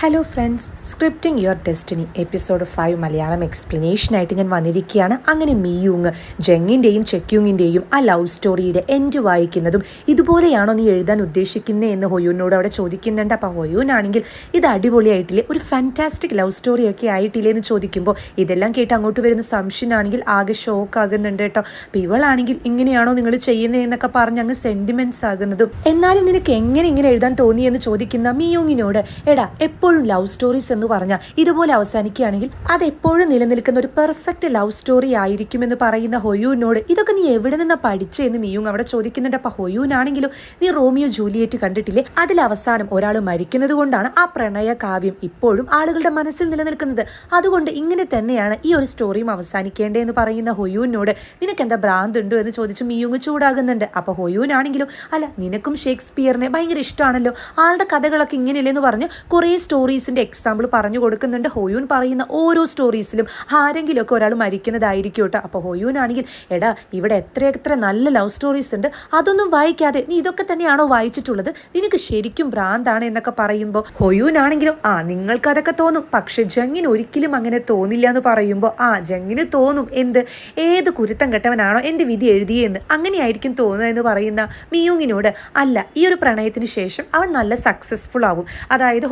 Hello friends scripting your destiny episode five Malayalam എക്സ്പ്ലനേഷനായിട്ട് ഞാൻ വന്നിരിക്കുകയാണ്. അങ്ങനെ മീയുങ് ജെങ്ങിന്റെയും ചെക്യൂങ്ങിന്റെയും ആ ലവ് സ്റ്റോറിയുടെ എൻഡ് വായിക്കുന്നതും ഇതുപോലെയാണോ നീ എഴുതാൻ ഉദ്ദേശിക്കുന്നത് എന്ന് ഹൊയൂനോട് അവിടെ ചോദിക്കുന്നുണ്ട്. അപ്പോൾ ഹൊയൂനാണെങ്കിൽ ഇത് അടിപൊളിയായിട്ടില്ലേ? ഒരു ഫാന്റാസ്റ്റിക് ലവ് സ്റ്റോറിയൊക്കെ ആയിട്ടില്ലേ എന്ന് ചോദിക്കുമ്പോൾ ഇതെല്ലാം കേട്ട് അങ്ങോട്ട് വരുന്ന സംശയനാണെങ്കിൽ ആകെ ഷോക്ക് ആകുന്നുണ്ട് കേട്ടോ. അപ്പോൾ ഇവളാണെങ്കിൽ ഇങ്ങനെയാണോ നിങ്ങൾ ചെയ്യുന്നത് എന്നൊക്കെ പറഞ്ഞ് അങ്ങ് സെന്റിമെന്റ്സ് ആകുന്നതും. എന്നാലും നിനക്ക് എങ്ങനെ ഇങ്ങനെ എഴുതാൻ തോന്നിയെന്ന് ചോദിക്കുന്ന മീയൂങ്ങിനോട് എടാ എപ്പോഴും ലവ് സ്റ്റോറീസ് എന്ന് പറഞ്ഞാൽ ഇതുപോലെ അവസാനിക്കുകയാണെങ്കിൽ അത് എപ്പോഴും നിലനിൽക്കുന്ന ഒരു പെർഫെക്റ്റ് ലവ് സ്റ്റോറി ആയിരിക്കും എന്ന് പറയുന്ന ഹൊയൂനോട് ഇതൊക്കെ നീ എവിടെ നിന്നാ പഠിച്ചെന്ന് മിയൂങ് അവിടെ ചോദിക്കുന്നുണ്ട്. അപ്പൊ ഹൊയൂനാണെങ്കിലും നീ റോമിയോ ജൂലിയറ്റ് കണ്ടിട്ടില്ലേ? അതിൽ അവസാനം ഒരാൾ മരിക്കുന്നത് കൊണ്ടാണ് ആ പ്രണയ കാവ്യം ഇപ്പോഴും ആളുകളുടെ മനസ്സിൽ നിലനിൽക്കുന്നത്. അതുകൊണ്ട് ഇങ്ങനെ തന്നെയാണ് ഈ ഒരു സ്റ്റോറിയും അവസാനിക്കേണ്ടതെന്ന് പറയുന്ന ഹൊയൂനോട് നിനക്ക് എന്താ ഭ്രാന്ത് ഉണ്ടോ എന്ന് ചോദിച്ചു മിയൂങ് ചൂടാകുന്നുണ്ട്. അപ്പൊ ഹൊയൂനാണെങ്കിലും അല്ല നിനക്കും ഷേക്സ്പിയറിനെ ഭയങ്കര ഇഷ്ടമാണല്ലോ. ആളുടെ കഥകളൊക്കെ ഇങ്ങനെയല്ലേ? എന്ന് പറഞ്ഞ് കുറേ സ്റ്റോറീസിന്റെ എക്സാമ്പിൾ പറഞ്ഞു കൊടുക്കുന്നുണ്ട്. ഹോയൂൻ പറയുന്ന ഓരോ സ്റ്റോറീസിലും ആരെങ്കിലുമൊക്കെ ഒരാൾ മരിക്കുന്നതായിരിക്കും കേട്ടോ. അപ്പോൾ ഹോയൂൻ ആണെങ്കിൽ എടാ ഇവിടെ എത്ര എത്ര നല്ല ലവ് സ്റ്റോറീസ് ഉണ്ട്. അതൊന്നും വായിക്കാതെ നീ ഇതൊക്കെ തന്നെയാണോ വായിച്ചിട്ടുള്ളത്? നിനക്ക് ശരിക്കും ഭ്രാന്താണ് എന്നൊക്കെ പറയുമ്പോൾ ഹൊയൂൻ ആണെങ്കിലും ആ നിങ്ങൾക്ക് അതൊക്കെ തോന്നും. പക്ഷെ ജങ്ങിന് ഒരിക്കലും അങ്ങനെ തോന്നില്ല എന്ന് പറയുമ്പോൾ ആ ജങ്ങിന് തോന്നും. എന്ത്? ഏത് കുരുത്തം കെട്ടവനാണോ എന്റെ വിധി എഴുതിയെന്ന്. അങ്ങനെയായിരിക്കും തോന്നുന്നത് എന്ന് പറയുന്ന മിയൂങ്ങിനോട് അല്ല ഈ ഒരു പ്രണയത്തിന് ശേഷം അവൻ നല്ല സക്സസ്ഫുൾ ആവും അതായത്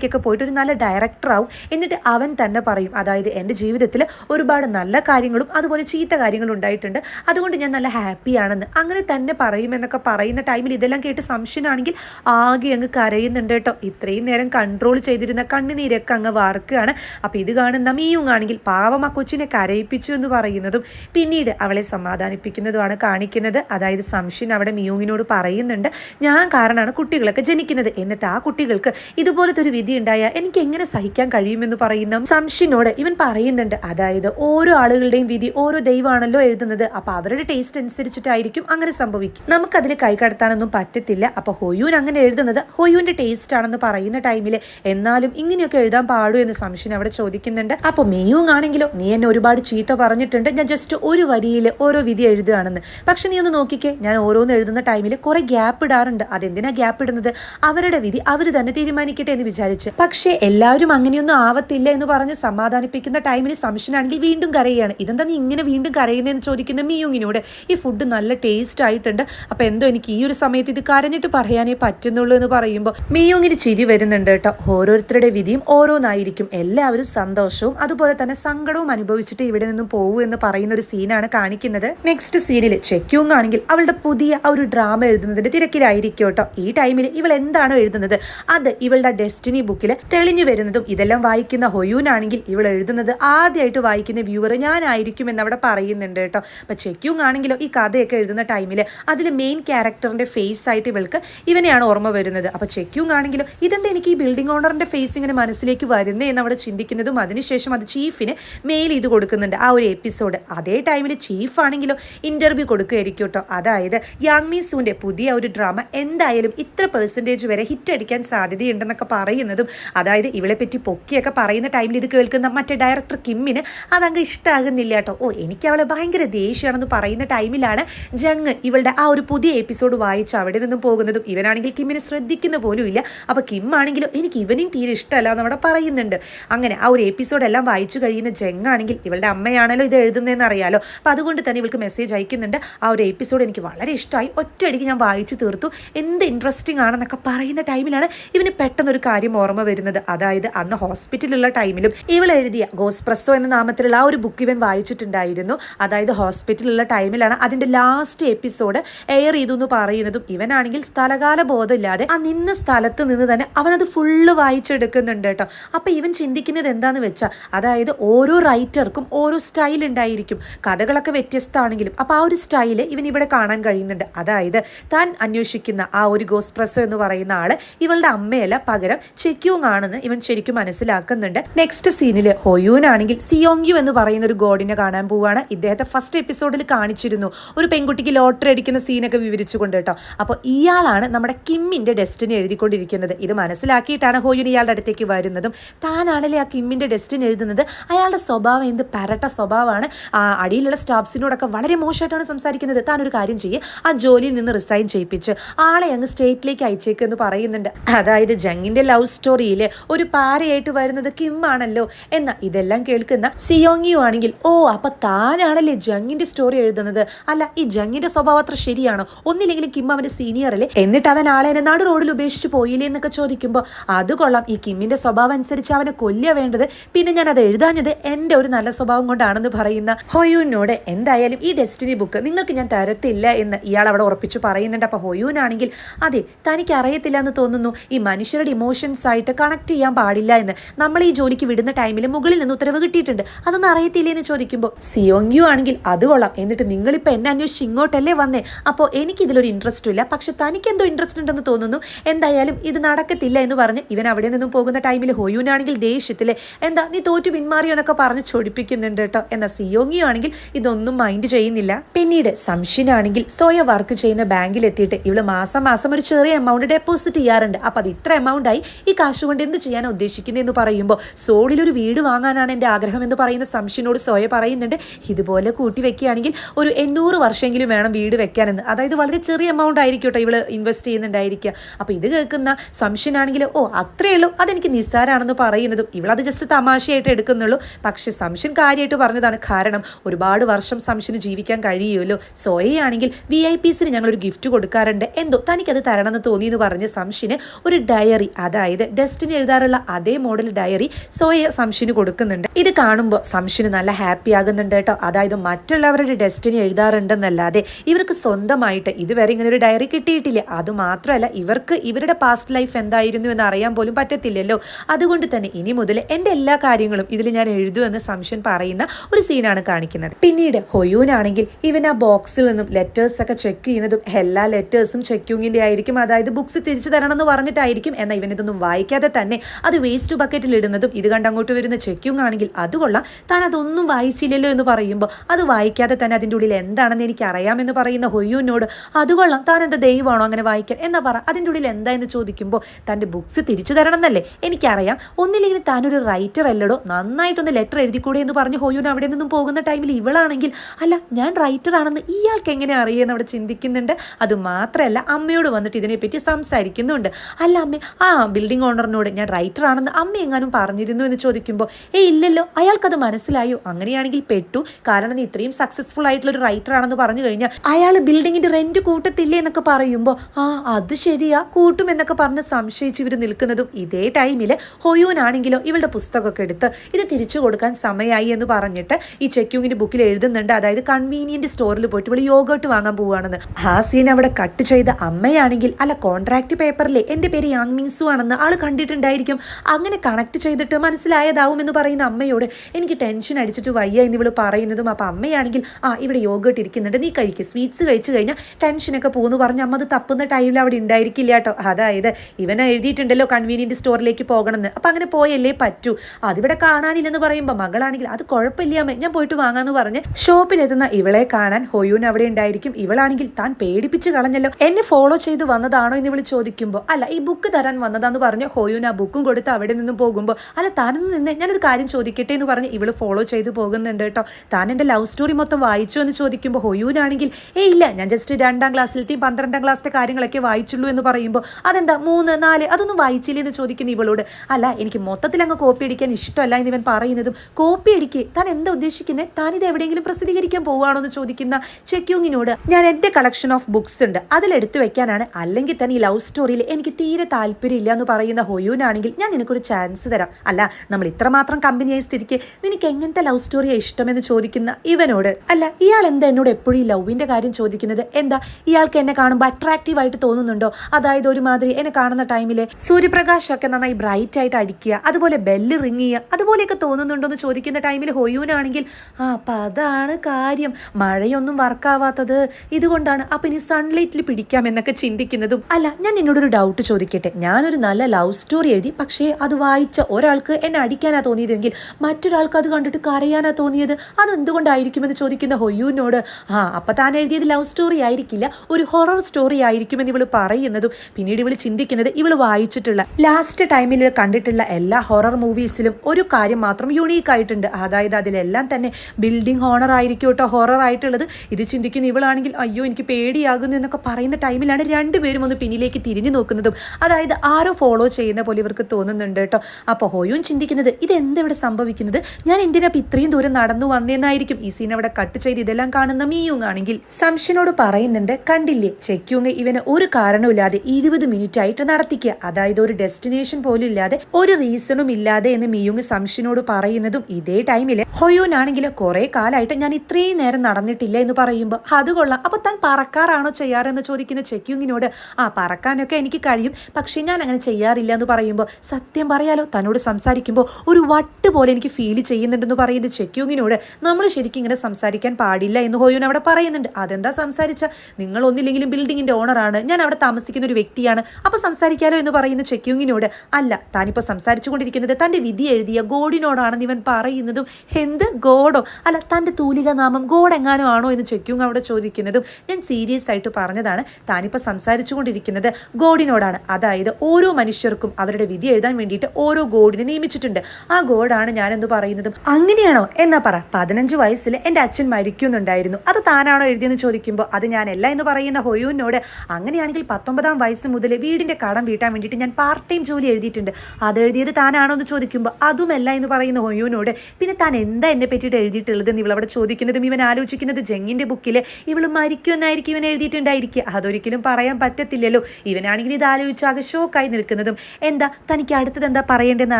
ഹോളിവുഡിലേക്കൊക്കെ പോയിട്ട് ഒരു നല്ല ഡയറക്ടർ ആവും. എന്നിട്ട് അവൻ തന്നെ പറയും അതായത് എന്റെ ജീവിതത്തിൽ ഒരുപാട് നല്ല കാര്യങ്ങളും അതുപോലെ ചീത്ത കാര്യങ്ങളും ഉണ്ടായിട്ടുണ്ട്. അതുകൊണ്ട് ഞാൻ നല്ല ഹാപ്പിയാണെന്ന് അങ്ങനെ തന്നെ പറയുമെന്നൊക്കെ പറയുന്ന ടൈമിൽ ഇതെല്ലാം കേട്ട് സംശയനാണെങ്കിൽ ആകെ അങ്ങ് കരയുന്നുണ്ട് കേട്ടോ. ഇത്രയും നേരം കൺട്രോൾ ചെയ്തിരുന്ന കണ്ണുനീരൊക്കെ അങ്ങ് വാർക്കുകയാണ്. അപ്പോൾ ഇത് കാണുന്ന മീയും ആണെങ്കിൽ പാവം ആ കൊച്ചിനെ കരയിപ്പിച്ചു എന്ന് പറയുന്നതും പിന്നീട് അവളെ സമാധാനിപ്പിക്കുന്നതുമാണ് കാണിക്കുന്നത്. അതായത് സംശയൻ അവിടെ മിയൂങ്ങിനോട് പറയുന്നുണ്ട് ഞാൻ കാരണമാണ് കുട്ടികളൊക്കെ ജനിക്കുന്നത്. എന്നിട്ട് ആ കുട്ടികൾക്ക് ഇതുപോലത്തെ ഒരു വിധി ഉണ്ടായാൽ എനിക്ക് എങ്ങനെ സഹിക്കാൻ കഴിയുമെന്ന് പറയുന്ന സംശയനോട് ഇവൻ പറയുന്നുണ്ട്. അതായത് ഓരോ ആളുകളുടെയും വിധി ഓരോ ദൈവമാണല്ലോ എഴുതുന്നത്. അപ്പൊ അവരുടെ ടേസ്റ്റ് അനുസരിച്ചിട്ടായിരിക്കും അങ്ങനെ സംഭവിക്കും. നമുക്കതിൽ കൈ കടത്താനൊന്നും പറ്റത്തില്ല. അപ്പൊ ഹൊയൂൻ അങ്ങനെ എഴുതുന്നത് ഹൊയൂന്റെ ടേസ്റ്റ് ആണെന്ന് പറയുന്ന ടൈമിൽ എന്നാലും ഇങ്ങനെയൊക്കെ എഴുതാൻ പാടൂ എന്ന് സംശയൻ അവിടെ ചോദിക്കുന്നുണ്ട്. അപ്പൊ മെയ്യൂങ് ആണെങ്കിലോ? നീ എന്നെ ഒരുപാട് ചീത്ത പറഞ്ഞിട്ടുണ്ട്. ഞാൻ ജസ്റ്റ് ഒരു വരിയിൽ ഓരോ വിധി എഴുതുകയാണെന്ന്. പക്ഷെ നീ ഒന്ന് നോക്കിക്കേ. ഞാൻ ഓരോന്ന് എഴുതുന്ന ടൈമിൽ കുറെ ഗ്യാപ്പ് ഇടാറുണ്ട്. അതെന്തിനാ ഗ്യാപ്പ് ഇടുന്നത്? അവരുടെ വിധി അവർ തന്നെ തീരുമാനിക്കട്ടെ എന്ന് വിചാരിച്ച്. പക്ഷേ എല്ലാവരും അങ്ങനെയൊന്നും ആവത്തില്ല എന്ന് പറഞ്ഞ് സമാധാനിപ്പിക്കുന്ന ടൈമിൽ സംശയനാണെങ്കിൽ വീണ്ടും കരയുകയാണ്. ഇതെന്താ നീ ഇങ്ങനെ വീണ്ടും കരയുന്നതെന്ന് ചോദിക്കുന്ന മിയൂങ്ങിനോട് ഈ ഫുഡ് നല്ല ടേസ്റ്റ് ആയിട്ടുണ്ട്. അപ്പൊ എന്തോ എനിക്ക് ഈ ഒരു സമയത്ത് ഇത് കരഞ്ഞിട്ട് പറയാനേ പറ്റുന്നുള്ളൂ എന്ന് പറയുമ്പോൾ മിയൂങ്ങിന് ചിരി വരുന്നുണ്ട് കേട്ടോ. ഓരോരുത്തരുടെ വിധിയും ഓരോന്നായിരിക്കും. എല്ലാവരും സന്തോഷവും അതുപോലെ തന്നെ സങ്കടവും അനുഭവിച്ചിട്ട് ഇവിടെ നിന്നും പോകൂ എന്ന് പറയുന്ന ഒരു സീനാണ് കാണിക്കുന്നത്. നെക്സ്റ്റ് സീനിൽ ചെക്യൂങ് ആണെങ്കിൽ അവളുടെ പുതിയ ആ ഒരു ഡ്രാമ എഴുതുന്നതിന്റെ തിരക്കിലായിരിക്കും കേട്ടോ. ഈ ടൈമിൽ ഇവൾ എന്താണോ എഴുതുന്നത്? അത് ഇവളുടെ ഡെസ്റ്റിനി ബുക്കിൽ തെളിഞ്ഞു വരുന്നതും ഇതെല്ലാം വായിക്കുന്ന ഹൊയൂനാണെങ്കിൽ ഇവൾ എഴുതുന്നത് ആദ്യമായിട്ട് വായിക്കുന്ന വ്യൂവർ ഞാനായിരിക്കും എന്നവിടെ പറയുന്നുണ്ട് കേട്ടോ. അപ്പൊ ചെക്യൂങ് ആണെങ്കിലോ ഈ കഥയൊക്കെ എഴുതുന്ന ടൈമിൽ അതിൽ മെയിൻ ക്യാരക്ടറിന്റെ ഫേസ് ആയിട്ട് ഇവൾക്ക് ഇവനെയാണ് ഓർമ്മ വരുന്നത്. അപ്പൊ ചെക്യൂങ് ആണെങ്കിലോ ഇതെന്താ എനിക്ക് ഈ ബിൽഡിംഗ് ഓണറിന്റെ ഫേസ് ഇങ്ങനെ മനസ്സിലേക്ക് വരുന്നേ എന്ന് അവിടെ ചിന്തിക്കുന്നതും അതിനുശേഷം അത് ചീഫിന് മെയിൽ ചെയ്ത് കൊടുക്കുന്നുണ്ട്. ആ ഒരു എപ്പിസോഡ് അതേ ടൈമിൽ ചീഫ് ആണെങ്കിലോ ഇന്റർവ്യൂ കൊടുക്കുകയായിരിക്കും കേട്ടോ. അതായത് യാങ്മി സൂന്റെ പുതിയ ഒരു ഡ്രാമ എന്തായാലും ഇത്ര പെർസെന്റേജ് വരെ ഹിറ്റ് അടിക്കാൻ സാധ്യതയുണ്ടെന്നൊക്കെ പറയുന്നതും അതായത് ഇവളെ പറ്റി പൊക്കിയൊക്കെ പറയുന്ന ടൈമിൽ ഇത് കേൾക്കുന്ന മറ്റേ ഡയറക്ടർ കിമ്മിന് അതങ്ങ് ഇഷ്ടമാകുന്നില്ല കേട്ടോ. ഓ എനിക്ക് അവളെ ഭയങ്കര ദേഷ്യമാണെന്ന് പറയുന്ന ടൈമിലാണ് ജങ് ഇവളുടെ ആ ഒരു പുതിയ എപ്പിസോഡ് വായിച്ച് അവിടെ നിന്നും പോകുന്നതും. ഇവനാണെങ്കിൽ കിമ്മിനെ ശ്രദ്ധിക്കുന്ന പോലും ഇല്ല. അപ്പോൾ കിം ആണെങ്കിലും എനിക്ക് ഇവനെയും തീരെ ഇഷ്ടമല്ല എന്ന് അവിടെ പറയുന്നുണ്ട്. അങ്ങനെ ആ ഒരു എപ്പിസോഡ് എല്ലാം വായിച്ചു കഴിയുന്ന ജങ് ആണെങ്കിൽ ഇവളുടെ അമ്മയാണല്ലോ ഇത് എഴുതുന്നതെന്ന് അറിയാലോ. അപ്പോൾ അതുകൊണ്ട് തന്നെ ഇവൾക്ക് മെസ്സേജ് അയക്കുന്നുണ്ട്. ആ ഒരു എപ്പിസോഡ് എനിക്ക് വളരെ ഇഷ്ടമായി. ഒറ്റയടിക്ക് ഞാൻ വായിച്ചു തീർത്തു. എന്ത് ഇൻട്രസ്റ്റിംഗ് ആണെന്നൊക്കെ പറയുന്ന ടൈമിലാണ് ഇവന് പെട്ടെന്നൊരു കാര്യം ഓർമ്മ വരുന്നത്. അതായത് അന്ന് ഹോസ്പിറ്റലുള്ള ടൈമിലും ഇവൾ എഴുതിയ ഗോസ്പ്രസോ എന്ന നാമത്തിലുള്ള ആ ഒരു ബുക്ക് ഇവൻ വായിച്ചിട്ടുണ്ടായിരുന്നു. അതായത് ഹോസ്പിറ്റലുള്ള ടൈമിലാണ് അതിന്റെ ലാസ്റ്റ് എപ്പിസോഡ് എയർ ചെയ്തു എന്ന് പറയുന്നതും ഇവനാണെങ്കിൽ സ്ഥലകാല ബോധമില്ലാതെ ആ നിന്ന സ്ഥലത്ത് നിന്ന് തന്നെ അവനത് ഫുള്ള് വായിച്ചെടുക്കുന്നുണ്ട് കേട്ടോ. അപ്പൊ ഇവൻ ചിന്തിക്കുന്നത് എന്താന്ന് വെച്ചാൽ അതായത് ഓരോ റൈറ്റർക്കും ഓരോ സ്റ്റൈൽ ഉണ്ടായിരിക്കും. കഥകളൊക്കെ വ്യത്യസ്തമാണെങ്കിലും അപ്പോൾ ആ ഒരു സ്റ്റൈൽ ഇവൻ ഇവിടെ കാണാൻ കഴിയുന്നുണ്ട്. അതായത് താൻ അന്വേഷിക്കുന്ന ആ ഒരു ഗോസ്പ്രസോ എന്ന് പറയുന്ന ആൾ ഇവളുടെ അമ്മയല്ല പകരം ചെക്യൂങ് ആണെന്ന് ഇവൻ ശരിക്കും മനസ്സിലാക്കുന്നുണ്ട്. നെക്സ്റ്റ് സീനിൽ ഹോയൂൻ ആണെങ്കിൽ സിയോങ് യു എന്ന് പറയുന്ന ഒരു ഗോഡിനെ കാണാൻ പോവാണ്. ഇദ്ദേഹത്തെ ഫസ്റ്റ് എപ്പിസോഡിൽ കാണിച്ചിരുന്നു. ഒരു പെൺകുട്ടിക്ക് ലോട്ടറി അടിക്കുന്ന സീനൊക്കെ വിവരിച്ചുകൊണ്ട് കേട്ടോ. അപ്പോൾ ഇയാളാണ് നമ്മുടെ കിമ്മിന്റെ ഡെസ്റ്റിനി എഴുതിക്കൊണ്ടിരിക്കുന്നത്. ഇത് മനസ്സിലാക്കിയിട്ടാണ് ഹോയൂൻ ഇയാളുടെ അടുത്തേക്ക് വരുന്നതും. താനാണല്ലേ ആ കിമ്മിന്റെ ഡെസ്റ്റിനി എഴുതുന്നത്? അയാളുടെ സ്വഭാവം എന്ത്? പരട്ട സ്വഭാവമാണ്. അടിയിലുള്ള സ്റ്റാഫ്സിനോടൊക്കെ വളരെ മോശമായിട്ടാണ് സംസാരിക്കുന്നത്. താൻ ഒരു കാര്യം ചെയ്യേ. ആ ജോലിയിൽ നിന്ന് റിസൈൻ ചെയ്യിപ്പിച്ച് ആളെ അങ്ങ് സ്റ്റേറ്റിലേക്ക് അയച്ചേക്ക് എന്ന് പറയുന്നുണ്ട്. അതായത് ജങ്ങിന്റെ ലവ് സ്റ്റോറിയിൽ ഒരു പാരയായിട്ട് വരുന്നത് കിം ആണല്ലോ എന്ന ഇതെല്ലാം കേൾക്കുന്ന സിയോങ്ങിയു ആണെങ്കിൽ ഓ അപ്പൊ താനാണല്ലേ ജങ്ങിന്റെ സ്റ്റോറി എഴുതുന്നത്? അല്ല ഈ ജങ്ങിന്റെ സ്വഭാവം അത്ര ശരിയാണോ? ഒന്നില്ലെങ്കിലും കിം അവന്റെ സീനിയർ അല്ലേ? എന്നിട്ട് അവൻ ആളെ നാട് റോഡിൽ ഉപേക്ഷിച്ച് പോയില്ലേ എന്നൊക്കെ ചോദിക്കുമ്പോൾ അത് കൊള്ളാം. ഈ കിമ്മിന്റെ സ്വഭാവം അനുസരിച്ച് അവനെ കൊല്ലുക വേണ്ടത്. പിന്നെ ഞാൻ അത് എഴുതാഞ്ഞത് എന്റെ ഒരു നല്ല സ്വഭാവം കൊണ്ടാണെന്ന് പറയുന്ന ഹൊയൂനോട് എന്തായാലും ഈ ഡെസ്റ്റിനി ബുക്ക് നിങ്ങൾക്ക് ഞാൻ തരത്തില്ല എന്ന് ഇയാൾ അവിടെ ഉറപ്പിച്ച് പറയുന്നുണ്ട്. അപ്പൊ ഹൊയൂനാണെങ്കിൽ അതെ തനിക്ക് അറിയത്തില്ല എന്ന് തോന്നുന്നു. ഈ മനുഷ്യരുടെ ഇമോഷൻസ് ആയിട്ട് കണക്ട് ചെയ്യാൻ പാടില്ല എന്ന്. നമ്മൾ ഈ ജോലിക്ക് വിടുന്ന ടൈമിൽ മുകളിൽ നിന്ന് ഉത്തരവ് കിട്ടിയിട്ടുണ്ട്. അതൊന്നും അറിയത്തില്ലേ എന്ന് ചോദിക്കുമ്പോൾ സിയോങ്യു ആണെങ്കിൽ അത് കൊള്ളാം. എന്നിട്ട് നിങ്ങളിപ്പോൾ എന്നെ അന്വേഷിച്ച് ഇങ്ങോട്ടല്ലേ വന്നേ? അപ്പോൾ എനിക്ക് ഇതിലൊരു ഇൻട്രസ്റ്റും ഇല്ല. പക്ഷെ തനിക്ക് എന്തോ ഇൻട്രസ്റ്റ് ഉണ്ടെന്ന് തോന്നുന്നു. എന്തായാലും ഇത് നടക്കത്തില്ല എന്ന് പറഞ്ഞ് ഇവൻ അവിടെ നിന്നും പോകുന്ന ടൈമിൽ ഹോയൂനാണെങ്കിൽ ദേഷ്യത്തിലെ എന്താ നീ തോറ്റു പിന്മാറിയോ? എന്നൊക്കെ പറഞ്ഞ് ചൊടിപ്പിക്കുന്നുണ്ട് കേട്ടോ. എന്നാൽ സിയോങ്ങിയോ ആണെങ്കിൽ ഇതൊന്നും മൈൻഡ് ചെയ്യുന്നില്ല. പിന്നീട് സംഷിനാണെങ്കിൽ സോയ വർക്ക് ചെയ്യുന്ന ബാങ്കിൽ എത്തിയിട്ട് ഇവൾ മാസം മാസം ഒരു ചെറിയ എമൗണ്ട് ഡെപ്പോസിറ്റ് ചെയ്യാറുണ്ട്. അപ്പോൾ അത് ഇത്ര എമൗണ്ട് ആയി ഈ കാശ് കൊണ്ട് എന്ത് ചെയ്യാനാണ് ഉദ്ദേശിക്കുന്നതെന്ന് പറയുമ്പോൾ സോളിൽ ഒരു വീട് വാങ്ങാനാണ് എന്റെ ആഗ്രഹം എന്ന് പറയുന്ന സംശയനോട് സോയ പറയുന്നുണ്ട്. ഇതുപോലെ കൂട്ടി വെക്കുകയാണെങ്കിൽ ഒരു എണ്ണൂറ് വർഷമെങ്കിലും വേണം വീട് വെക്കാനെന്ന്. അതായത് വളരെ ചെറിയ എമൗണ്ട് ആയിരിക്കും കേട്ടോ ഇവൾ ഇൻവെസ്റ്റ് ചെയ്യുന്നുണ്ടായിരിക്കുക. അപ്പോൾ ഇത് കേൾക്കുന്ന സംശയനാണെങ്കിൽ ഓ അത്രയേ ഉള്ളൂ. അതെനിക്ക് നിസ്സാരാണെന്ന് പറയുന്നതും ഇവളത് ജസ്റ്റ് തമാശയായിട്ട് എടുക്കുന്നുള്ളൂ. പക്ഷേ സംശയൻ കാര്യമായിട്ട് പറഞ്ഞതാണ് കാരണം ഒരുപാട് വർഷം സംശയന് ജീവിക്കാൻ കഴിയുമല്ലോ. സോയയാണെങ്കിൽ വി ഐ പിസിന് ഞങ്ങളൊരു ഗിഫ്റ്റ് കൊടുക്കാറുണ്ട്. എന്തോ തനിക്കത് തരണമെന്ന് തോന്നിയെന്ന് പറഞ്ഞ് സംശയന് ഒരു ഡയറി അതായത് ഡെസ്റ്റിന് എഴുതാറുള്ള അതേ മോഡൽ ഡയറി സോയെ സംഷിന് കൊടുക്കുന്നുണ്ട്. ഇത് കാണുമ്പോൾ സംഷിന് നല്ല ഹാപ്പി ആകുന്നുണ്ട് കേട്ടോ. അതായത് മറ്റുള്ളവരുടെ ഡെസ്റ്റിനി എഴുതാറുണ്ടെന്നല്ലാതെ ഇവർക്ക് സ്വന്തമായിട്ട് ഇതുവരെ ഇങ്ങനെ ഒരു ഡയറി കിട്ടിയിട്ടില്ല. അതുമാത്രമല്ല ഇവർക്ക് ഇവരുടെ പാസ്റ്റ് ലൈഫ് എന്തായിരുന്നു എന്ന് അറിയാൻ പോലും പറ്റത്തില്ലല്ലോ. അതുകൊണ്ട് തന്നെ ഇനി മുതൽ എന്റെ എല്ലാ കാര്യങ്ങളും ഇതിൽ ഞാൻ എഴുതുമെന്ന് സംശൻ പറയുന്ന ഒരു സീനാണ് കാണിക്കുന്നത്. പിന്നീട് ഹൊയൂനാണെങ്കിൽ ഇവൻ ആ ബോക്സിൽ നിന്നും ലെറ്റേഴ്സ് ഒക്കെ ചെക്ക് ചെയ്യുന്നതും എല്ലാ ലെറ്റേഴ്സും ചെക്കിങ്ങിന്റെ ആയിരിക്കും. അതായത് ബുക്സ് തിരിച്ചു തരണം എന്ന് പറഞ്ഞിട്ടായിരിക്കും. എന്നാൽ ഇവൻ ഇതൊന്നും വായിക്കാതെ തന്നെ അത് വേസ്റ്റ് ബക്കറ്റിൽ ഇടുന്നതും ഇത് കണ്ട് അങ്ങോട്ട് വരുന്ന ചെക്കും ആണെങ്കിൽ അത് കൊള്ളാം. താൻ അതൊന്നും വായിച്ചില്ലല്ലോ എന്ന് പറയുമ്പോൾ അത് വായിക്കാതെ തന്നെ അതിന്റെ ഉള്ളിൽ എന്താണെന്ന് എനിക്ക് അറിയാമെന്ന് പറയുന്ന ഹൊയ്യൂനോട് അത് കൊള്ളാം താൻ എന്താ ദൈവമാണോ അങ്ങനെ വായിക്കാൻ? എന്നാ പറ അതിന്റെ ഉള്ളിൽ എന്താ എന്ന് ചോദിക്കുമ്പോൾ തന്റെ ബുക്സ് തിരിച്ചു തരണം എന്നല്ലേ? എനിക്കറിയാം. ഒന്നില്ലെങ്കിൽ താനൊരു റൈറ്റർ അല്ലടോ നന്നായിട്ടൊന്ന് ലെറ്റർ എഴുതിക്കൂടെ എന്ന് പറഞ്ഞ് ഹൊയ്യൂൻ അവിടെ നിന്നും പോകുന്ന ടൈമിൽ ഇവളാണെങ്കിൽ അല്ല ഞാൻ റൈറ്റർ ആണെന്ന് ഇയാൾക്ക് എങ്ങനെ അറിയുമെന്ന് അവിടെ ചിന്തിക്കുന്നുണ്ട്. അത് മാത്രമല്ല അമ്മയോട് വന്നിട്ട് ഇതിനെപ്പറ്റി സംസാരിക്കുന്നുണ്ട്. അല്ല അമ്മ ആ ബിൽഡിംഗ് ഓണറിനോട് ഞാൻ റൈറ്റർ ആണെന്ന് അമ്മ എങ്ങാനും പറഞ്ഞിരുന്നു എന്ന് ചോദിക്കുമ്പോൾ ഏ ഇല്ലല്ലോ അയാൾക്കത് മനസ്സിലായോ? അങ്ങനെയാണെങ്കിൽ പെട്ടു. കാരണം നീ ഇത്രയും സക്സസ്ഫുൾ ആയിട്ടുള്ള ഒരു റൈറ്റർ ആണെന്ന് പറഞ്ഞു കഴിഞ്ഞാൽ അയാൾ ബിൽഡിങ്ങിന്റെ റെന്റ് കൂട്ടത്തില്ലേ എന്നൊക്കെ പറയുമ്പോൾ ആ അത് ശരിയാ കൂട്ടും എന്നൊക്കെ പറഞ്ഞ് സംശയിച്ച് ഇവർ നിൽക്കുന്നതും ഇതേ ടൈമിൽ ഹൊയൂനാണെങ്കിലോ ഇവളുടെ പുസ്തകമൊക്കെ എടുത്ത് ഇത് തിരിച്ചു കൊടുക്കാൻ സമയമായി എന്ന് പറഞ്ഞിട്ട് ഈ ചെക്യൂങ്ങിന്റെ ബുക്കിൽ എഴുതുന്നുണ്ട്. അതായത് കൺവീനിയന്റ് സ്റ്റോറിൽ പോയിട്ട് ഇവൾ യോഗേർട്ട് വാങ്ങാൻ പോവുകയാണെന്ന് ഹാസീൻ സീൻ അവിടെ കട്ട് ചെയ്ത അമ്മയാണെങ്കിൽ അല്ല കോൺട്രാക്ട് പേപ്പറിലെ എന്റെ പേര് യാങ് മിൻസു ആണെന്ന് കണ്ടിട്ടുണ്ടായിരിക്കും. അങ്ങനെ കണക്ട് ചെയ്തിട്ട് മനസ്സിലായതാവും എന്ന് പറയുന്ന അമ്മയോട് എനിക്ക് ടെൻഷൻ അടിച്ചിട്ട് വയ്യ എന്ന് ഇവൾ പറയുന്നതും അപ്പം അമ്മയാണെങ്കിൽ ആ ഇവിടെ യോഗേട്ട് ഇരിക്കുന്നുണ്ട്. നീ കഴിക്കുക സ്വീറ്റ്സ് കഴിച്ചു കഴിഞ്ഞാൽ ടെൻഷനൊക്കെ പോകുന്നു പറഞ്ഞ് അമ്മ അത് തപ്പുന്ന ടൈമിൽ അവിടെ ഉണ്ടായിരിക്കില്ല കേട്ടോ. അതായത് ഇവനെ എഴുതിയിട്ടുണ്ടല്ലോ കൺവീനിയന്റ് സ്റ്റോറിലേക്ക് പോകണമെന്ന്. അപ്പം അങ്ങനെ പോയല്ലേ പറ്റൂ. അതിവിടെ കാണാനില്ലെന്ന് പറയുമ്പോൾ മകളാണെങ്കിൽ അത് കുഴപ്പമില്ല അമ്മ ഞാൻ പോയിട്ട് വാങ്ങാമെന്ന് പറഞ്ഞ് ഷോപ്പിലെത്തുന്ന ഇവളെ കാണാൻ ഹൊയൂൻ അവിടെ ഉണ്ടായിരിക്കും. ഇവളാണെങ്കിൽ താൻ പേടിപ്പിച്ച് കളഞ്ഞല്ലോ. എന്നെ ഫോളോ ചെയ്ത് വന്നതാണോ എന്ന് ഇവൾ ചോദിക്കുമ്പോൾ അല്ല ഈ ബുക്ക് തരാൻ വന്നതാന്ന് പറഞ്ഞ് ഹൊയൂൻ ആ ബുക്കും കൊടുത്ത് അവിടെ നിന്നും പോകുമ്പോൾ അല്ല താനൊന്ന് നിന്ന് ഞാനൊരു കാര്യം ചോദിക്കട്ടെ എന്ന് പറഞ്ഞ് ഇവൾ ഫോളോ ചെയ്ത് പോകുന്നുണ്ട് കേട്ടോ. താൻ എന്റെ ലവ് സ്റ്റോറി മൊത്തം വായിച്ചു എന്ന് ചോദിക്കുമ്പോൾ ഹൊയൂനാണെങ്കിൽ ഏ ഇല്ല ഞാൻ ജസ്റ്റ് രണ്ടാം ക്ലാസ്സിലത്തെയും പന്ത്രണ്ടാം ക്ലാസ്സിലെ കാര്യങ്ങളൊക്കെ വായിച്ചുള്ളൂ എന്ന് പറയുമ്പോൾ അതെന്താ മൂന്ന് നാല് അതൊന്നും വായിച്ചില്ലേ എന്ന് ചോദിക്കുന്ന ഇവളോട് അല്ല എനിക്ക് മൊത്തത്തിൽ അങ്ങ് കോപ്പി അടിക്കാൻ ഇഷ്ടമല്ല എന്ന് ഇവൻ പറയുന്നതും കോപ്പി അടിക്കേ താൻ എന്താ ഉദ്ദേശിക്കുന്നത് താൻ ഇത് എവിടെയെങ്കിലും പ്രസിദ്ധീകരിക്കാൻ പോവുകയാണോ എന്ന് ചോദിക്കുന്ന ചെക്യൂങ്ങിനോട് ഞാൻ എന്റെ കളക്ഷൻ ഓഫ് ബുക്സ് ഉണ്ട് അതിലെടുത്തു വെക്കാനാണ് അല്ലെങ്കിൽ തന്നെ ഈ ലവ് സ്റ്റോറിയിൽ എനിക്ക് തീരെ താല്പര്യമില്ല എന്ന് പറയുന്ന ഹൊയൂനാണെങ്കിൽ ഞാൻ നിനക്കൊരു ചാൻസ് തരാം. അല്ല നമ്മൾ ഇത്രമാത്രം കമ്പനിയായി സ്ഥിതിക്ക്. നിനക്ക് എങ്ങനത്തെ ലവ് സ്റ്റോറിയാണ് ഇഷ്ടമെന്ന് ചോദിക്കുന്ന ഇവനോട്? അല്ല ഇയാൾ എന്താ എന്നോട് എപ്പോഴും ഈ ലവിന്റെ കാര്യം ചോദിക്കുന്നത്? എന്താ? ഇയാൾക്ക് എന്നെ കാണുമ്പോൾ അട്രാക്റ്റീവ് ആയിട്ട് തോന്നുന്നുണ്ടോ? അതായത് ഒരുമാതിരി എന്നെ കാണുന്ന ടൈമിൽ സൂര്യപ്രകാശമൊക്കെ നന്നായി ബ്രൈറ്റ് ആയിട്ട് അടിക്കുക അതുപോലെ ബെല്ല് റിങ് ചെയ്യുക അതുപോലെയൊക്കെ തോന്നുന്നുണ്ടോ എന്ന് ചോദിക്കുന്ന ടൈമിൽ ഹൊയൂനാണെങ്കിൽ ആ അപ്പം അതാണ് കാര്യം. മഴയൊന്നും വർക്കാവാത്തത് ഇതുകൊണ്ടാണ്. അപ്പൊ ഇനി സൺലൈറ്റിൽ പിടിക്കാം എന്നൊക്കെ ചിന്തിക്കുന്നതും. അല്ല ഞാൻ നിന്നോടൊരു ഡൗട്ട് ചോദിക്കട്ടെ. ഞാനൊരു നല്ല ലവ് സ്റ്റോറി എഴുതി. പക്ഷേ അത് വായിച്ച ഒരാൾക്ക് എന്നെ അടിക്കാനാ തോന്നിയതെങ്കിൽ മറ്റൊരാൾക്ക് അത് കണ്ടിട്ട് കരയാനാ തോന്നിയത്. അതെന്തുകൊണ്ടായിരിക്കുമെന്ന് ചോദിക്കുന്ന ഹൊയ്യൂനോട് ആ അപ്പം താൻ എഴുതിയത് ലവ് സ്റ്റോറി ആയിരിക്കില്ല ഒരു ഹൊറർ സ്റ്റോറി ആയിരിക്കുമെന്ന് ഇവൾ പറയുന്നതും പിന്നീട് ഇവൾ ചിന്തിക്കുന്നത് ഇവൾ വായിച്ചിട്ടുള്ള ലാസ്റ്റ് ടൈമിൽ കണ്ടിട്ടുള്ള എല്ലാ ഹൊറർ മൂവീസിലും ഒരു കാര്യം മാത്രം യുണീക്ക് ആയിട്ടുണ്ട്. അതായത് അതിലെല്ലാം തന്നെ ബിൽഡിംഗ് ഹോണർ ആയിരിക്കും കേട്ടോ ഹൊറർ ആയിട്ടുള്ളത്. ഇത് ചിന്തിക്കുന്ന ഇവളാണെങ്കിൽ അയ്യോ എനിക്ക് പേടിയാകുന്നു എന്നൊക്കെ പറയുന്ന ടൈമിലാണ് രണ്ടുപേരും ഒന്ന് പിന്നിലേക്ക് തിരിഞ്ഞു നോക്കുന്നതും. അതായത് ആരോ ഫോളോ ചെയ്യുന്ന പോലെ ഇവർക്ക് തോന്നുന്നുണ്ട് കേട്ടോ. അപ്പോൾ ഹോയും ചിന്തിക്കുന്നത് ഇത് എന്തെവിടെ സംഭവിക്കുന്നത്? ഞാൻ എന്തിനാ ഇത്രയും ദൂരം നടന്നു വന്നേന്നായിരിക്കും? ഈ സീൻ അവിടെ കട്ട് ചെയ്ത് ഇതെല്ലാം കാണുന്ന മീയുങ് ആണെങ്കിൽ. സംശനോട് പറയുന്നുണ്ട് കണ്ടില്ലേ? ചെക്യുങ് ഇവന് ഒരു കാരണമില്ലാതെ ഇരുപത് മിനിറ്റ് ആയിട്ട് നടത്തിക്കുക. അതായത് ഒരു ഡെസ്റ്റിനേഷൻ പോലും ഇല്ലാതെ ഒരു റീസണും ഇല്ലാതെ എന്ന് മിയുങ് സംശയനോട് പറയുന്നതും ഇതേ ടൈമിൽ ഹൊയൂനാണെങ്കിൽ കുറെ കാലമായിട്ട് ഞാൻ ഇത്രയും നേരം നടന്നിട്ടില്ല എന്ന് പറയുമ്പോൾ അത് കൊള്ളാം. അപ്പൊ താൻ പറക്കാറാണോ ചെയ്യാറെന്ന് ചോദിക്കുന്ന ചെക്യുങ്ങിനോട് ആ പറക്കാനൊക്കെ എനിക്ക് കഴിയും. പക്ഷേ ഞാൻ അങ്ങനെ ചെയ്യാറില്ല. എന്ന് പറയുമ്പോൾ സത്യം പറയാലോ? തന്നോട് സംസാരിക്കുമ്പോൾ ഒരു വട്ട് പോലെ എനിക്ക് ഫീൽ ചെയ്യുന്നുണ്ടെന്ന് പറയുന്നത് ചെക്യൂങ്ങിനോട് നമ്മൾ ശരിക്കും ഇങ്ങനെ സംസാരിക്കാൻ പാടില്ല എന്ന് ഹോയൂൻ അവിടെ പറയുന്നുണ്ട്. അതെന്താ സംസാരിച്ച? നിങ്ങൾ ഒന്നില്ലെങ്കിലും ബിൽഡിങ്ങിന്റെ ഓണറാണ് ഞാൻ അവിടെ താമസിക്കുന്ന ഒരു വ്യക്തിയാണ്. അപ്പോൾ സംസാരിക്കാലോ എന്ന് പറയുന്ന ചെക്യൂങ്ങിനോട് അല്ല താനിപ്പോൾ സംസാരിച്ചുകൊണ്ടിരിക്കുന്നത് തന്റെ വിധി എഴുതിയ ഗോഡിനോടാണെന്ന് ഇവൻ പറയുന്നതും എന്ത് ഗോഡോ? അല്ല തന്റെ തൂലിക നാമം ഗോഡ് എങ്ങാനോ ആണോ എന്ന് ചെക്യൂങ് അവിടെ ചോദിക്കുന്നതും ഞാൻ സീരിയസ് ആയിട്ട് പറഞ്ഞതാണ്. താനിപ്പോൾ സംസാരിച്ചുകൊണ്ടിരിക്കുന്നത് ഗോഡിനോടാണ്. അതായത് ഓരോ മനുഷ്യർക്കും അവരുടെ വിധി എഴുതാൻ വേണ്ടിയിട്ട് ഓരോ ഗോഡിനെ നിയമിച്ചിട്ടുണ്ട്. ആ ഗോഡാണ് ഞാനെന്ന് പറയുന്നത്? അങ്ങനെയാണോ? എന്നാ പറ. പതിനഞ്ച് വയസ്സിൽ എന്റെ അച്ഛൻ മരിക്കുന്നുണ്ടായിരുന്നു. അത് താനാണോ എഴുതിയെന്ന് ചോദിക്കുമ്പോൾ അത് ഞാനല്ല എന്ന് പറയുന്ന ഹൊയൂനോട് അങ്ങനെയാണെങ്കിൽ പത്തൊമ്പതാം വയസ്സ് മുതൽ വീടിന്റെ കടം വീട്ടാൻ വേണ്ടിയിട്ട് ഞാൻ പാർട്ട് ടൈം ജോലി എഴുതിയിട്ടുണ്ട്. അത് എഴുതിയത് താനാണോ എന്ന് ചോദിക്കുമ്പോൾ അതുമല്ല എന്ന് പറയുന്ന ഹൊയൂനോട് പിന്നെ താൻ എന്താ എന്നെ പറ്റിയിട്ട് എഴുതിയിട്ടുള്ളത്? എന്ന് ഇവളവിടെ ചോദിക്കുന്നതും ഇവൻ ആലോചിക്കുന്നത് ജെങ്ങിന്റെ ബുക്കിൽ ഇവൾ മരിക്കും മരിക്കുമെന്നായിരിക്കും ഇവൻ എഴുതിയിട്ടുണ്ടായിരിക്കുക. അതൊരിക്കലും പറയാൻ പറ്റത്തില്ലല്ലോ. ഇവനാണെങ്കിൽ ഇത് ആലോചിച്ച് ആകെ ഷോക്കായി നിൽക്കുന്നതും എന്താ തനിക്ക് അടുത്തത് എന്താ പറയേണ്ടതെന്ന്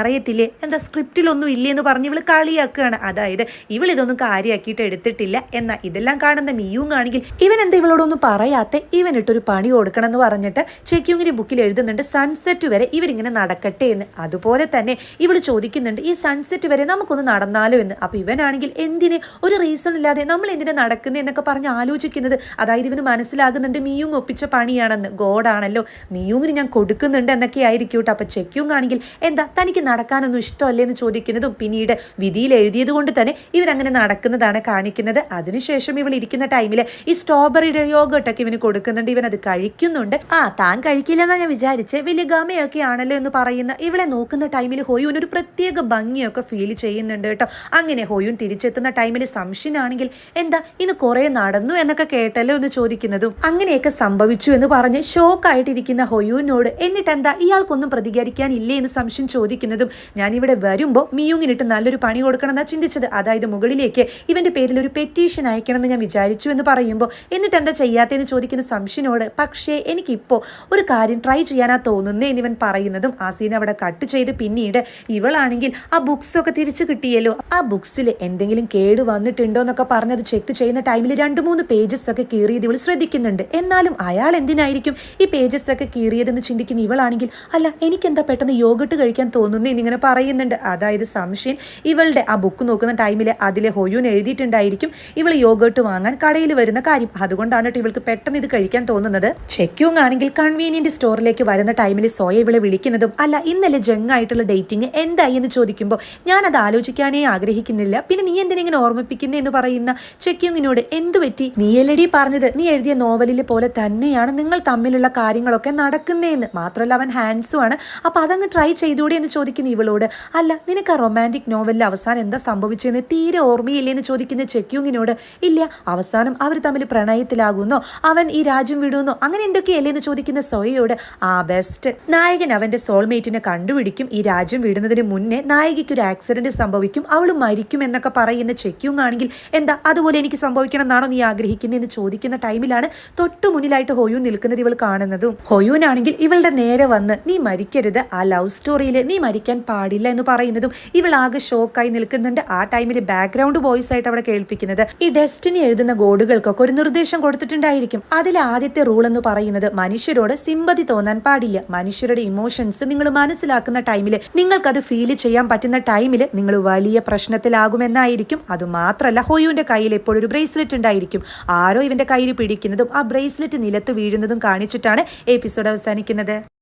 അറിയത്തില്ലേ? എന്താ സ്ക്രിപ്റ്റിലൊന്നും ഇല്ലേ എന്ന് പറഞ്ഞ് ഇവൾ കളിയാക്കുകയാണ്. അതായത് ഇവൾ ഇതൊന്നും കാര്യമാക്കിയിട്ട് എടുത്തിട്ടില്ല. എന്നാൽ ഇതെല്ലാം കാണുന്ന മിയും ആണെങ്കിൽ ഇവൻ എന്താ ഇവളോടൊന്നും പറയാത്ത? ഇവനിട്ടൊരു പണി കൊടുക്കണം എന്ന് പറഞ്ഞിട്ട് ചെക്യൂങ്ങിന്റെ ബുക്കിൽ എഴുതുന്നുണ്ട് സൺസെറ്റ് വരെ ഇവരിങ്ങനെ നടക്കട്ടെ എന്ന്. അതുപോലെ തന്നെ ഇവൾ ചോദിക്കുന്നുണ്ട് ഈ സൺസെറ്റ് വരെ നമുക്കൊന്ന് നടന്നാലോ എന്ന്? അപ്പൊ ഇവനാണെങ്കിൽ എന്തിന്? ഒരു റീസൺ ഇല്ലാതെ നമ്മൾ എന്തിനെ നടക്കുന്നത് എന്നൊക്കെ പറഞ്ഞ് ആലോചിക്കുന്നത്. അതായത് ഇവന് മനസ്സിലാകുന്നുണ്ട് മിയൂങ് ഒപ്പിച്ച പണിയാണെന്ന്. ഗോഡാണല്ലോ മിയൂങ്ങിന് ഞാൻ കൊടുക്കുന്നുണ്ട് എന്നൊക്കെ കേട്ടോ അപ്പം ചെക്യൂങ് ആണെങ്കിൽ എന്താ തനിക്ക് നടക്കാനൊന്നും ഇഷ്ടമല്ലേ എന്ന് ചോദിക്കുന്നതും പിന്നീട് വിധിയിൽ എഴുതിയത് കൊണ്ട് തന്നെ ഇവരങ്ങനെ നടക്കുന്നതാണ് കാണിക്കുന്നത്. അതിനുശേഷം ഇവൾ ഇരിക്കുന്ന ടൈമിൽ ഈ സ്ട്രോബെറിയുടെ യോഗട്ടൊക്കെ ഇവന് കൊടുക്കുന്നുണ്ട്. ഇവൻ അത് കഴിക്കുന്നുണ്ട്. ആ താൻ കഴിക്കില്ലെന്നാ ഞാൻ വിചാരിച്ച്. വലിയ ഗമയൊക്കെ ആണല്ലോ എന്ന് പറയുന്ന ഇവളെ നോക്കുന്ന ടൈമിൽ ഹോയൂൻ ഒരു പ്രത്യേക ഭംഗിയൊക്കെ ഫീൽ ചെയ്യുന്നുണ്ട് കേട്ടോ. അങ്ങനെ ഹോയൂൻ തിരിച്ചെത്തുന്ന ടൈമിൽ സംശയനാണെങ്കിൽ എന്താ ഇന്ന് കുറെ നടന്നു എന്നൊക്കെ കേട്ടല്ലോ എന്ന് ചോദിക്കുന്നതും അങ്ങനെയൊക്കെ സംഭവിച്ചു എന്ന് പറഞ്ഞ് ഷോക്കായിട്ടിരിക്കുന്ന ഹൊയൂനോട് എന്നിട്ട് എന്താ ഇയാൾക്കൊന്നും പ്രതികരിക്കാനില്ലേ എന്ന് സംശയം ചോദിക്കുന്നതും ഞാനിവിടെ വരുമ്പോൾ മിയൂങ്ങിനിട്ട് നല്ലൊരു പണി കൊടുക്കണം എന്നാ ചിന്തിച്ചത്. അതായത് മുകളിലേക്ക് ഇവന്റെ പേരിൽ ഒരു പെറ്റീഷൻ അയക്കണമെന്ന് ഞാൻ വിചാരിച്ചു എന്ന് പറയുമ്പോൾ എന്നിട്ട് എന്താ ചെയ്യാത്തതെന്ന് ചോദിക്കുന്ന സംശയനോട് പക്ഷേ എനിക്കിപ്പോൾ ഒരു കാര്യം ട്രൈ ചെയ്യാനാ തോന്നുന്നേ എന്നിവൻ പറയുന്നതും ആ സീൻ അവിടെ കട്ട് ചെയ്ത് പിന്നീട് ഇവളാണെങ്കിൽ ആ ബുക്സൊക്കെ തിരിച്ചു കിട്ടിയല്ലോ. ആ ബുക്സിൽ എന്തെങ്കിലും കേട് വന്നിട്ടുണ്ടോ എന്നൊക്കെ പറഞ്ഞത് ചെക്ക് ചെയ്യുന്ന ടൈമിൽ രണ്ട് മൂന്ന് പേജസ് ഒക്കെ കീറിയത് ഇവൾ ശ്രദ്ധിക്കുന്നുണ്ട്. എന്നാലും അയാൾ എന്തിനായിരിക്കും ഈ പേജസ് ഒക്കെ കീറിയതെന്ന് ചിന്തിക്കുന്ന ഇവളാണെങ്കിൽ അല്ല എനിക്കെന്താ പെട്ടെന്ന് യോഗട്ട് കഴിക്കാൻ തോന്നുന്നു എന്നിങ്ങനെ പറയുന്നുണ്ട്. അതായത് സംശയൻ ഇവളുടെ ആ ബുക്ക് നോക്കുന്ന ടൈമിൽ അതിലെ ഹൊയൂൻ എഴുതിയിട്ടുണ്ടായിരിക്കും. ഇവൾ യോഗട്ട് വാങ്ങാൻ കടയിൽ വരുന്ന കാര്യം. അതുകൊണ്ടാണ് കേട്ടോ ഇവൾക്ക് പെട്ടെന്ന് ഇത് കഴിക്കാൻ തോന്നുന്നത്. ചെക്യൂങ് ആണെങ്കിൽ കൺവീനിയന്റ് സ്റ്റോറിലേക്ക് വരുന്ന ടൈമിൽ സോയ ഇവളെ വിളിക്കുന്നതും അല്ല ഇന്നലെ ജങ്ങായിട്ടുള്ള ഡേറ്റിംഗ് എന്തായി എന്ന് ചോദിക്കുമ്പോൾ ഞാൻ അത് ആലോചിക്കാനേ ആഗ്രഹിക്കുന്നില്ല. പിന്നെ നീ എന്തിനെങ്ങനെ ഓർമ്മിപ്പിക്കുന്നേ എന്ന് പറയുന്ന ചെക്യൂങ്ങിനോട് എന്ത് പറ്റി? നീ എല്ലടി പറഞ്ഞത്. നീ എഴുതിയ നോവലിലെ പോലെ തന്നെയാണ് നിങ്ങൾ തമ്മിലുള്ള കാര്യങ്ങളൊക്കെ നടക്കുന്നതെന്ന് മാത്രമല്ല അവൻ ഹാൻഡ്സും ആണ് അപ്പോൾ അതങ്ങ് ട്രൈ ചെയ്തൂടെ എന്ന് ചോദിക്കുന്ന ഇവളോട് അല്ല നിനക്ക് ആ റൊമാന്റിക് നോവലിൽ അവസാനം എന്താ സംഭവിച്ചതെന്ന് തീരെ ഓർമ്മയില്ലേ? എന്ന് ചോദിക്കുന്ന ചെക്യൂങ്ങിനോട് ഇല്ല അവസാനം അവർ തമ്മിൽ പ്രണയത്തിലാകുന്നോ അവൻ ഈ രാജ്യം വിടുന്നോ അങ്ങനെ എന്തൊക്കെയല്ലേ? എന്ന് ചോദിക്കുന്ന സോയയോട് ആ ബെസ്റ്റ് നായകൻ അവന്റെ സോൾമേറ്റിനെ കണ്ടുപിടിക്കും. ഈ രാജ്യം വിടുന്നതിന് മുന്നേ നായികയ്ക്ക് ഒരു ആക്സിഡന്റ് സംഭവിക്കും. അവൾ മരിക്കും എന്നൊക്കെ പറയുന്ന ചെക്യൂങ് ആണെങ്കിൽ എന്താ അതുപോലെ എനിക്ക് സംഭവിക്കണം എന്നാണോ നീ ആഗ്രഹിക്കുന്നതെന്ന് ചോദിക്കുന്ന ടൈമിലാണ് തൊട്ടു മുന്നിലായിട്ട് ഹൊയൂൻ നിൽക്കുന്നത് ഇവൾ കാണുന്നതും. ഹൊയൂനാണെങ്കിൽ ഇവളുടെ നേരെ വന്ന് നീ മരിക്കരുത്. ആ ലവ് സ്റ്റോറിയിൽ നീ മരിക്കാൻ പാടില്ല എന്ന് പറയുന്നതും ഇവൾ ആകെ ഷോക്കായി നിൽക്കുന്നുണ്ട്. ആ ടൈമിൽ ബാക്ക്ഗ്രൗണ്ട് വോയിസ് ആയിട്ട് അവിടെ കേൾപ്പിക്കുന്നത്. ഈ ഡെസ്റ്റിനി എഴുതുന്ന ഗോഡുകൾക്കൊക്കെ ഒരു നിർദ്ദേശം കൊടുത്തിട്ടുണ്ടായിരിക്കും. അതിൽ ആദ്യത്തെ റൂൾ എന്ന് പറയുന്നത് മനുഷ്യരോട് സിമ്പതി തോന്നാൻ പാടില്ല. മനുഷ്യരുടെ ഇമോഷൻസ് നിങ്ങൾ മനസ്സിലാക്കുന്ന ടൈമിൽ നിങ്ങൾക്കത് ഫീൽ ചെയ്യാൻ പറ്റുന്ന ടൈമിൽ നിങ്ങൾ വലിയ പ്രശ്നത്തിലാകുമെന്നായിരിക്കും. അതുമാത്രമല്ല ഹോയുവിന്റെ കയ്യിൽ എപ്പോഴും ഒരു ബ്രേസ്ലെറ്റ് ഉണ്ടായിരിക്കും. ആരോ ഇവന്റെ കയ്യിൽ പിടിക്കുന്നതും ആ ബ്രേസ്ലെറ്റ് നിലത്ത് വീഴുന്നതും കാണിച്ചിട്ടാണ് എപ്പിസോഡ് അവസാനിക്കുന്നത്.